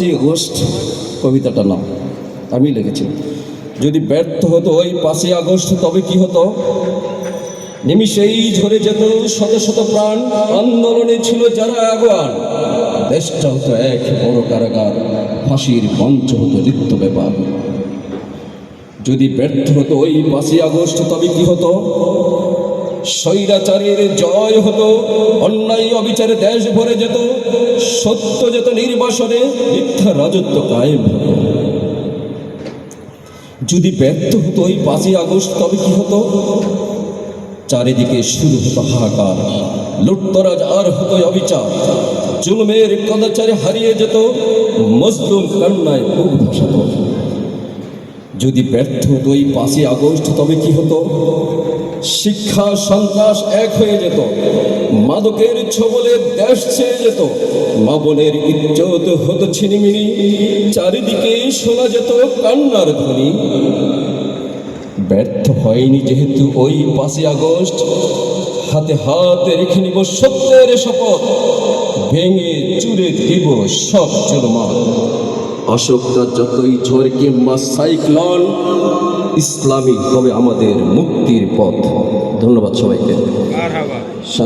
পাঁচই আগস্ট কবিতাটার নাম আমি লিখেছি যদি ব্যর্থ হতো ওই পাঁচই আগস্ট, তবে কি হতো? নিমিষেই ঝরে যেত শত শত প্রাণ, আন্দোলনে ছিল যারা আগুয়ান। দেশটা হতো এক বড় কারাগার, ফাঁসির মঞ্চ হতো নিত্য ব্যাপার। যদি ব্যর্থ হতো ওই পাঁচই আগস্ট, তবে কি হতো? স্বৈরাচারের জয় হতো, অন্যায় অবিচারে দেশ ভরে যেত, সত্য যেত, নির্বাসনে মিথ্যা রাজত্ব কায়েম হতো। যদি ব্যর্থ হতো ওই পাঁচই আগস্ট, তবে কি হতো? চারিদিকে শুরু হতো হাহাকার, লুটতরাজ আর হতো অবিচার। জুলুমের কদাচারে হারিয়ে যেত, মজলুম কান্নায় বুক যদি ব্যর্থ হতো ওই পাঁচই আগস্ট, তবে কি হতো? শিক্ষা সন্ত্রাস এক হয়ে যেত। মাদকের ছবলে দেশ ছেড়ে যেত। মা বোনের ইজ্জত হতো ছিনিমিনি। চারিদিকে শোনা যেত কান্নার ধ্বনি। ব্যর্থ হয়নি যেহেতু ওই পাঁচই আগস্ট। হাতে হাতে রেখে নিব সত্যের শপথ। ভেঙে চুরে দিব সব চলমান অশোকটা যতই ঝড় কিংবা সাইক্লন ইসলামী হবে আমাদের মুক্তির পথ। ধন্যবাদ সবাইকে।